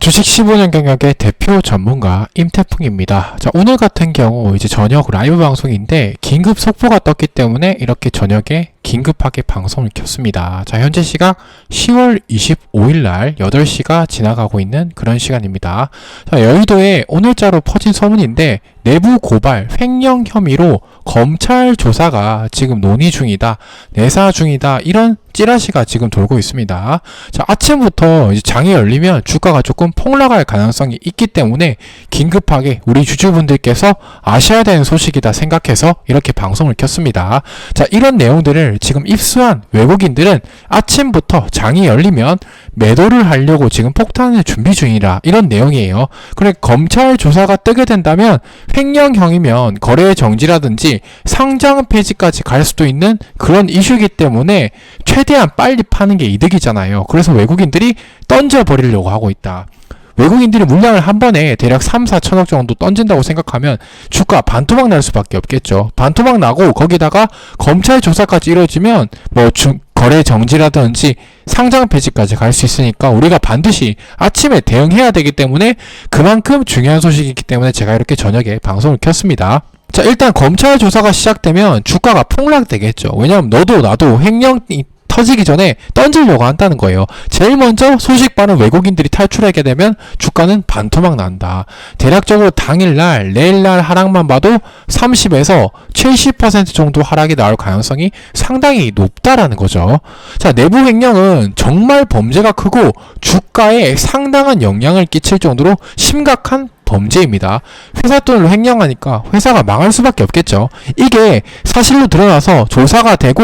주식 15년 경력의 대표 전문가 임태풍입니다. 자, 오늘 같은 경우 이제 저녁 라이브 방송인데 긴급 속보가 떴기 때문에 이렇게 저녁에 긴급하게 방송을 켰습니다. 자, 현재 시각 10월 25일 날 8시가 지나가고 있는 그런 시간입니다. 자, 여의도에 오늘자로 퍼진 소문인데 내부 고발, 횡령 혐의로 검찰 조사가 지금 논의 중이다, 내사 중이다, 이런 찌라시가 지금 돌고 있습니다. 자, 아침부터 장이 열리면 주가가 조금 폭락할 가능성이 있기 때문에 긴급하게 우리 주주분들께서 아셔야 되는 소식이다 생각해서 이렇게 방송을 켰습니다. 자, 이런 내용들을 지금 입수한 외국인들은 아침부터 장이 열리면 매도를 하려고 지금 폭탄을 준비 중이라 이런 내용이에요. 그래 검찰 조사가 뜨게 된다면 횡령형이면 거래 정지라든지 상장 폐지까지 갈 수도 있는 그런 이슈이기 때문에 최대한 빨리 파는 게 이득이잖아요. 그래서 외국인들이 던져버리려고 하고 있다. 외국인들이 물량을 한 번에 대략 3, 4천억 정도 던진다고 생각하면 주가 반토막 날 수밖에 없겠죠. 반토막 나고 거기다가 검찰 조사까지 이루어지면 뭐 중, 거래 정지라든지 상장 폐지까지 갈 수 있으니까 우리가 반드시 아침에 대응해야 되기 때문에 그만큼 중요한 소식이기 때문에 제가 이렇게 저녁에 방송을 켰습니다. 자, 일단 검찰 조사가 시작되면 주가가 폭락되겠죠. 왜냐하면 너도 나도 횡령이 터지기 전에 던지려고 한다는 거예요. 제일 먼저 소식 받은 외국인들이 탈출하게 되면 주가는 반토막 난다. 대략적으로 당일날, 내일날 하락만 봐도 30에서 70% 정도 하락이 나올 가능성이 상당히 높다라는 거죠. 자, 내부 횡령은 정말 범죄가 크고 주가에 상당한 영향을 끼칠 정도로 심각한 범죄입니다. 회사 돈을 횡령하니까 회사가 망할 수밖에 없겠죠. 이게 사실로 드러나서 조사가 되고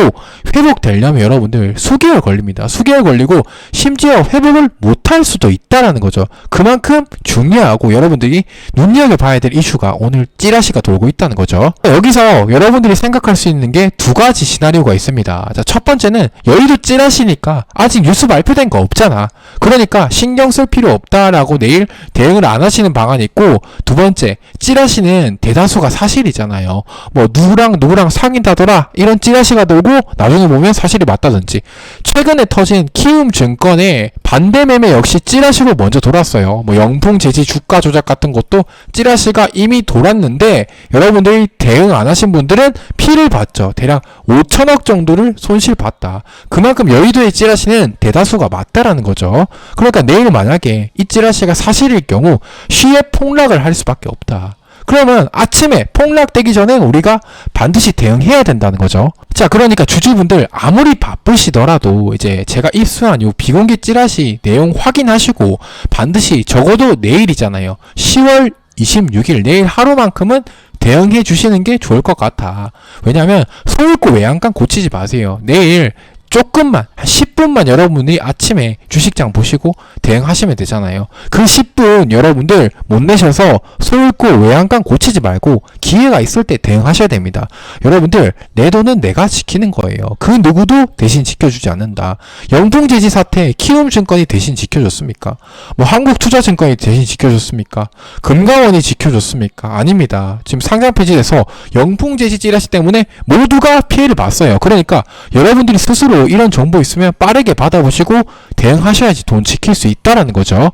회복되려면 여러분들 수개월 걸립니다. 수개월 걸리고 심지어 회복을 못할 수도 있다라는 거죠. 그만큼 중요하고 여러분들이 눈여겨봐야 될 이슈가 오늘 찌라시가 돌고 있다는 거죠. 여기서 여러분들이 생각할 수 있는 게 두 가지 시나리오가 있습니다. 자, 첫 번째는 여의도 찌라시니까 아직 뉴스 발표된 거 없잖아. 그러니까 신경 쓸 필요 없다라고 내일 대응을 안 하시는 방안이 있고 두 번째 찌라시는 대다수가 사실이잖아요. 뭐 누구랑 누구랑 사귄다더라 이런 찌라시가 돌고 나중에 보면 사실이 맞다든지 최근에 터진 키움 증권의 반대 매매 역시 찌라시로 먼저 돌았어요. 뭐 영풍 제지 주가 조작 같은 것도 찌라시가 이미 돌았는데 여러분들이 대응 안 하신 분들은 피를 봤죠. 대략 5천억 정도를 손실 봤다. 그만큼 여의도의 찌라시는 대다수가 맞다라는 거죠. 그러니까 내일 만약에 이 찌라시가 사실일 경우 시에 폭 락을 할 수밖에 없다. 그러면 아침에 폭락되기 전에 우리가 반드시 대응해야 된다는 거죠. 자, 그러니까 주주분들 아무리 바쁘시더라도 이제 제가 입수한 요 비공개 찌라시 내용 확인하시고 반드시 적어도 내일이잖아요. 10월 26일 내일 하루만큼은 대응해 주시는 게 좋을 것 같아. 왜냐하면 서울고 외양간 고치지 마세요. 내일 조금만 한 10분만 여러분이 아침에 주식장 보시고 대응하시면 되잖아요. 그 10분 여러분들 못 내셔서 소울고 외양간 고치지 말고 기회가 있을 때 대응하셔야 됩니다. 여러분들 내 돈은 내가 지키는 거예요. 그 누구도 대신 지켜주지 않는다. 영풍제지 사태 키움증권이 대신 지켜줬습니까? 뭐 한국투자증권이 대신 지켜줬습니까? 금강원이 지켜줬습니까? 아닙니다. 지금 상장 폐지돼서 영풍제지 찌라시 때문에 모두가 피해를 봤어요. 그러니까 여러분들이 스스로 이런 정보 있으면 빠르게 받아보시고 대응하셔야지 돈 지킬 수 있다라는 거죠.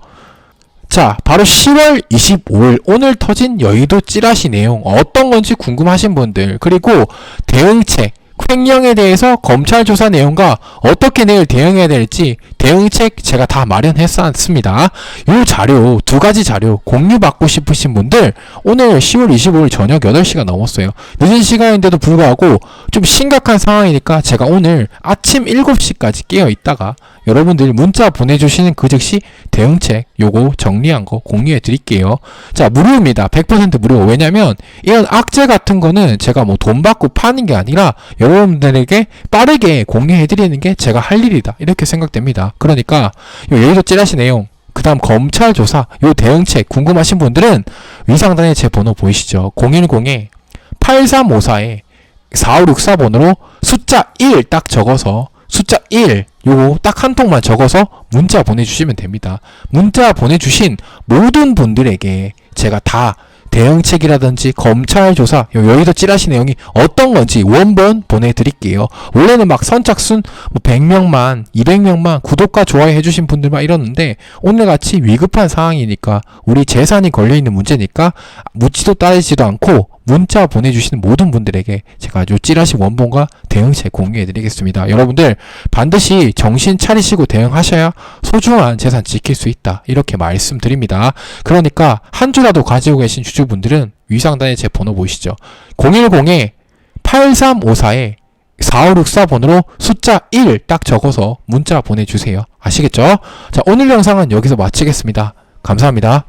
자, 바로 10월 25일 오늘 터진 여의도 찌라시 내용 어떤 건지 궁금하신 분들 그리고 대응책 횡령에 대해서 검찰 조사 내용과 어떻게 내일 대응해야 될지 대응책 제가 다 마련했었습니다. 이 자료 두 가지 자료 공유 받고 싶으신 분들 오늘 10월 25일 저녁 8시가 넘었어요. 늦은 시간인데도 불구하고 좀 심각한 상황이니까 제가 오늘 아침 7시까지 깨어 있다가 여러분들이 문자 보내주시는 그 즉시 대응책 요거 정리한 거 공유해 드릴게요. 자 무료입니다. 100% 무료. 왜냐면 이런 악재 같은 거는 제가 뭐 돈 받고 파는 게 아니라 여러분들에게 빠르게 공유해 드리는 게 제가 할 일이다. 이렇게 생각됩니다. 그러니까 요 여기서 찌라시 내용 그 다음 검찰 조사 요 대응책 궁금하신 분들은 위상단에 제 번호 보이시죠? 010에 8354에 4564번으로 숫자 1 딱 적어서 숫자 1 요거 딱 한 통만 적어서 문자 보내주시면 됩니다. 문자 보내주신 모든 분들에게 제가 다 대응책이라든지 검찰 조사, 요 여의도 찌라시 내용이 어떤 건지 원본 보내드릴게요. 원래는 막 선착순 뭐 100명만, 200명만 구독과 좋아요 해주신 분들만 이러는데 오늘같이 위급한 상황이니까 우리 재산이 걸려있는 문제니까 묻지도 따지지도 않고 문자 보내주시는 모든 분들에게 제가 요 찌라시 원본과 대응책 공유해드리겠습니다. 여러분들 반드시 정신 차리시고 대응하셔야 소중한 재산 지킬 수 있다. 이렇게 말씀드립니다. 그러니까 한 주라도 가지고 계신 주주분들은 위상단에 제 번호 보이시죠? 010에 8354에 4564번으로 숫자 1 딱 적어서 문자 보내주세요. 아시겠죠? 자, 오늘 영상은 여기서 마치겠습니다. 감사합니다.